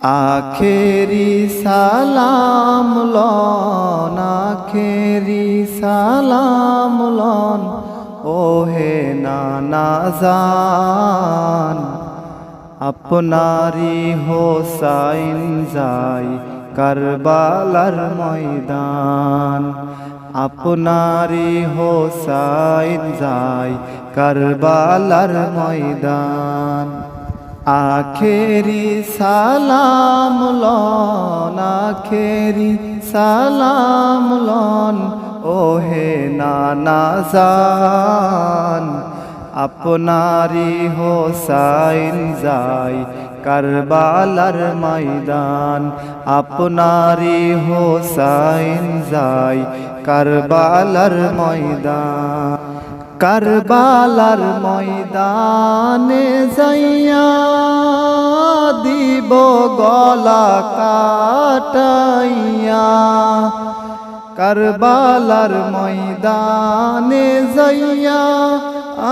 আখেরি সালাম লন, আখেরি সালাম লন, ওহে নানা জান। আপনারি হোসাইন যাই কারবালার ময়দান। আপনারি হোসাইন যাই কারবালার ময়দান। আখেরি সালাম লন, আখেরি সালাম লন, ওহে নানা জান। আপনারি হোসাইন যাই কারবালার ময়দান, আপনারি হোসাইন যাই কারবালার ময়দান। কারবালার ময়দানে যাইয়া দিব গলা কাটাইয়া। কারবালার ময়দানে যাইয়া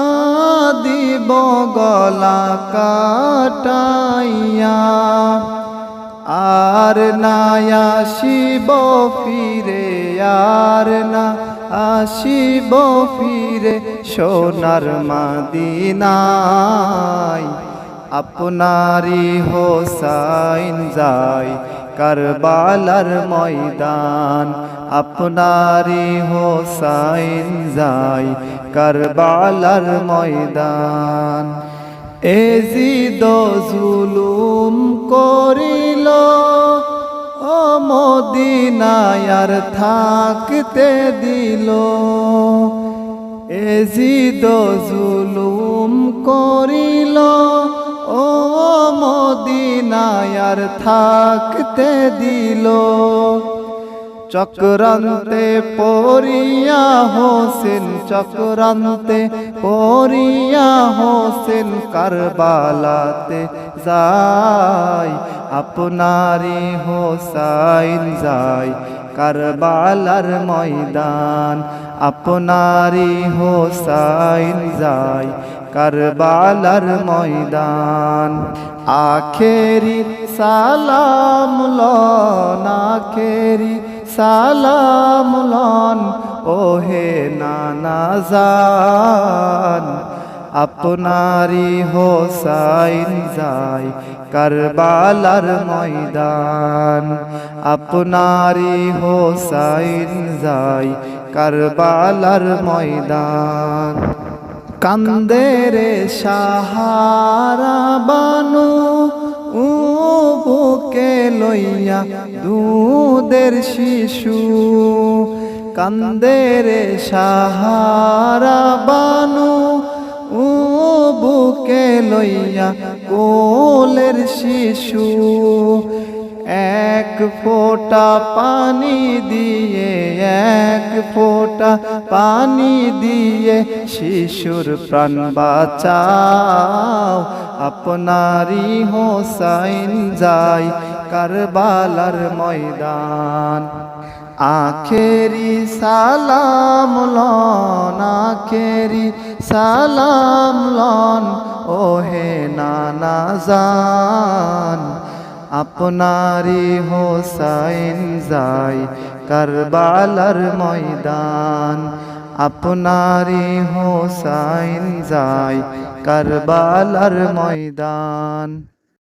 আদিব গলা কাটাইয়া। আর না আসিব ফিরে আর না আসিব ফিরে সোনার মাদিনায়। আপনারি হোসাইন যাই কারবালার ময়দান। আপনারি হোসাইন যাই কারবালার ময়দান। এজিদ জুলুম করিল মদিনায়ার থাকতে দিল। এজিদ জুলুম করিল। ও মদিনায়ার থাকতে দিল। চক্রান্তে পরিয়া হোসেন, চক্রান্তে পরিয়া হোসেন কারবালাতে যাই আপনারি হোসাইন যাই কারবালার ময়দান। আপনারি হোসাইন যাই কারবালার ময়দান। আখেরি সালাম লন, আখেরি সালাম লন, ওহে নানা জান। আপনারি হোসাইন যাই কারবালার ময়দান। আপনারি হোসাইন যাই কারবালার ময়দান। কান্দেরে সাহারা বানু, ও বুকে লইয়া দুধের শিশু। কান্দেরে সাহারা বানু বুকে লইয়া কোলের শিশু, এক ফোঁটা পানি দিয়ে, এক ফোঁটা পানি দিয়ে শিশুর প্রাণ বাঁচাও। আপনারি হোসাইন যাই কারবালার ময়দান, আখেরি সালাম লন আখেরি সালাম লন, ওহে নানা জান। আপনারি হোসাইন যাই কারবালার ময়দান। আপনারি হোসাইন যাই কারবালার ময়দান।